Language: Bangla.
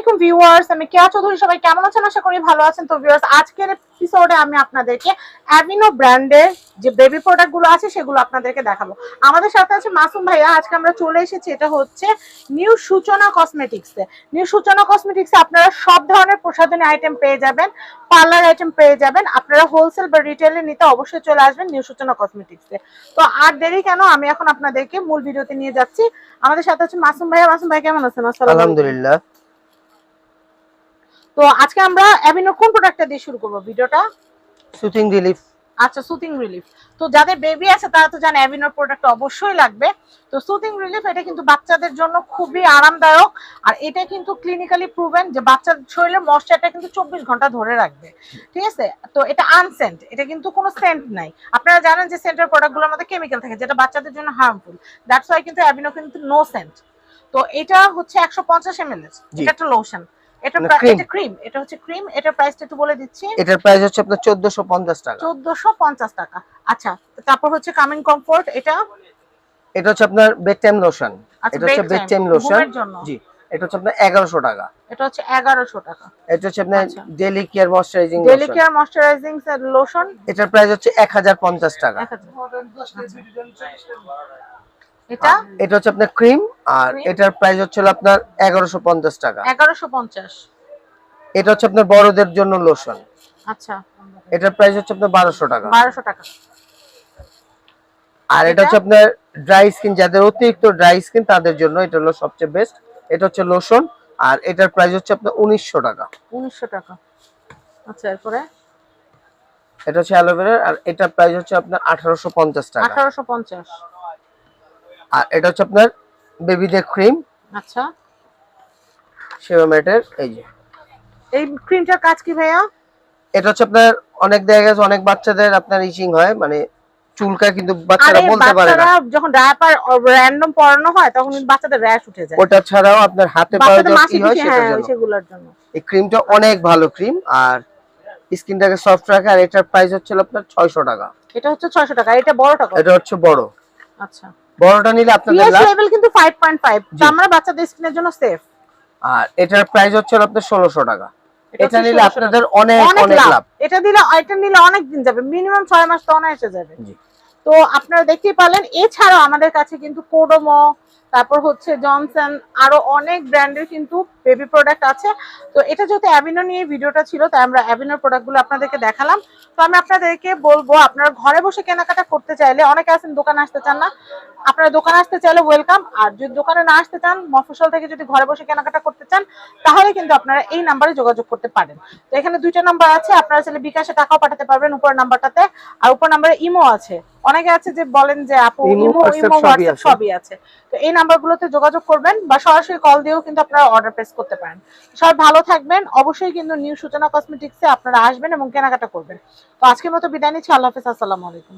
আলাইকুম ভিউয়ার্স, আমি কেয়া চৌধুরী, সবাই কেমন আছেন? আশা করি ভালো আছেন। তো ভিউয়ার্স, আজকের এপিসোডে আমি আপনাদেরকে অ্যাভিনো ব্র্যান্ডের যে বেবি প্রোডাক্টগুলো আছে, সেগুলো আপনাদেরকে দেখাবো। আমাদের সাথে আছে মাসুম ভাইয়া, আজকে আমরা চলে এসেছি, এটা হচ্ছে নিউ সূচনা কসমেটিক্স নিউ সূচনা কসমেটিক্স আপনারা সব ধরনের প্রসাধনী আইটেম পেয়ে যাবেন পার্লার আইটেম পেয়ে যাবেন। আপনারা হোলসেল বা রিটেলে নিতে অবশ্যই চলে আসবেন নিউ সূচনা কসমেটিক্স তো আর দেরি কেন, আমি এখন আপনাদেরকে মূল ভিডিওতে নিয়ে যাচ্ছি। আমাদের সাথে আছে মাসুম ভাইয়া। মাসুম ভাই, কেমন আছেন? আসসালামু। আলহামদুলিল্লাহ। তো আজকে আমরা অ্যাভিনো কোন প্রোডাক্টটা দিয়ে শুরু করব ভিডিওটা? সুথিং রিলিফ আচ্ছা সুথিং রিলিফ তো যাদের বেবি আছে তারা তো জানে অ্যাভিনোর প্রোডাক্ট অবশ্যই লাগবে। তো সুথিং রিলিফ এটা কিন্তু বাচ্চাদের জন্য খুবই আরামদায়ক। আর এটা কিন্তু ক্লিনিক্যালি প্রুভেন যে বাচ্চার শরীরে ময়শ্চারটা কিন্তু চব্বিশ ঘণ্টা ধরে রাখবে। ঠিক আছে? তো এটা আনসেন্ট এটা কিন্তু কোনো সেন্ট নাই। আপনারা জানেন যে সেন্টের প্রোডাক্টগুলোর মধ্যে কেমিক্যাল থাকে যেটা বাচ্চাদের জন্য হার্মফুল দ্যাটস ওয়াই কিন্তু অ্যাভিনো কিন্তু নো সেন্ট তো এটা হচ্ছে একশো পঞ্চাশ এম এল। এটা একটা লোশন এটা মানে প্রা- cream। এটা ক্রিম এটা হচ্ছে ক্রিম এটার প্রাইসটা একটু বলে দিচ্ছি। এটার প্রাইস হচ্ছে আপনার চোদ্দশো পঞ্চাশ টাকা। চোদ্দশো পঞ্চাশ টাকা। আচ্ছা তারপর হচ্ছে কামিং কমফোর্ট এটা? এটা হচ্ছে আপনার বেড টাইম লোশন এটা হচ্ছে বেড টাইম লোশন জি এটা হচ্ছে আপনার এগারোশো টাকা। এটা হচ্ছে এগারোশো টাকা। এটা হচ্ছে আপনার। Daily care moisturising daily care moisturising lotion এটার প্রাইস হচ্ছে এক হাজার পঞ্চাশ টাকা। এটা? এটা হচ্ছে আপনার ক্রিম আর এটার প্রাইস হচ্ছে আপনার এগারোশো পঞ্চাশ টাকা। এগারোশো পঞ্চাশ। এটা হচ্ছে আপনার বড়দের জন্য লোশন আচ্ছা। এটার প্রাইস হচ্ছে আপনার বারোশো টাকা। বারোশো টাকা। আর এটা হচ্ছে আপনার ড্রাই স্কিন যাদের অতিরিক্ত ড্রাই স্কিন তাদের জন্য এটা হলো সবচেয়ে বেস্ট এটা হচ্ছে লোশন আর এটার প্রাইস হচ্ছে আপনার উনিশশো টাকা। উনিশশো টাকা। আচ্ছা এরপরে? এটা হচ্ছে অ্যালোভেরা আর এটার প্রাইস হচ্ছে আপনার আঠারোশো পঞ্চাশ টাকা। আঠারোশো পঞ্চাশ। আর এটা হচ্ছে আপনার বেবিদের ক্রিম আচ্ছা। সেবামেটের এই যে। এই ক্রিমটার কাজ কি ভাইয়া? এটা হচ্ছে আপনার অনেক দেখা গেছে অনেক বাচ্চাদের আপনার ইচিং হয় মানে চুলকায় কিন্তু বাচ্চারা বলতে পারে না। যখন ডায়াপার র্যান্ডম পরানো হয় তখন বাচ্চাদের র্যাশ উঠে যায়। ওটা ছাড়াও আপনার হাতে পায়ে কি হয় সেটার হ্যাঁ জন্য। সেগুলোর জন্য। এই ক্রিমটা অনেক ভালো ক্রিম আর স্কিনটাকে সফট রাখে আর এটার প্রাইস হচ্ছে আপনার ছয়শো টাকা। এটা হচ্ছে ছয়শো টাকা এটা বড় টাকা? এটা হচ্ছে বড়। আচ্ছা। বড়টা নিলে আপনাদের লাভ লেভেল কিন্তু 5.5 তো আমরা বাচ্চাদের স্কিনের জন্য সেফ আর এটার প্রাইস হচ্ছে আপনার ষোলোশো টাকা। এটা নিলে আপনাদের অনেক অনেক লাভ। এটা দিলে এটা নিলে অনেক দিন যাবে। মিনিমাম 6 মাস তো অনায়াসে যাবে। জি। তো আপনারা দেখতেই পারলেন, এছাড়াও আমাদের কাছে কিন্তু কোডোমো তারপর হচ্ছে জনসন আরও অনেক ব্র্যান্ডের কিন্তু বেবি প্রোডাক্ট আছে। তো এটা যেহেতু অ্যাভিনো নিয়ে ভিডিওটা ছিল, তাই আমরা অ্যাভিনোর প্রোডাক্টগুলো আপনাদেরকে দেখালাম। তো আমি আপনাদেরকে বলব, আপনারা ঘরে বসে কেনাকাটা করতে চাইলে, অনেকে আছেন দোকানে আসতে চান না, আপনারা দোকানে আসতে চাইলে ওয়েলকাম আর যদি দোকানে না আসতে চান মফসল থেকে যদি ঘরে বসে কেনাকাটা করতে চান, তাহলে কিন্তু আপনারা এই নাম্বারে যোগাযোগ করতে পারেন। তো এখানে দুইটা নাম্বার আছে, আপনারা চাইলে বিকাশে টাকাও পাঠাতে পারবেন উপর নাম্বারটাতে আর উপর নাম্বারে ইমো আছে। অনেকে আছে যে বলেন যে আপু ইমো, ইমো সবই হোয়াটসঅ্যাপ আছে। সবই আছে। তো এই নাম্বারগুলোতে যোগাযোগ করবেন বা সরাসরি কল দিয়েও কিন্তু আপনারা অর্ডার প্লেস করতে পারেন। সবাই ভালো থাকবেন। অবশ্যই কিন্তু নিউ সূচনা কসমেটিক্সে আপনারা আসবেন এবং কেনাকাটা করবেন। তো আজকের মতো বিদায় নিচ্ছি। আল্লাহ হাফেজ। আসসালামু আলাইকুম।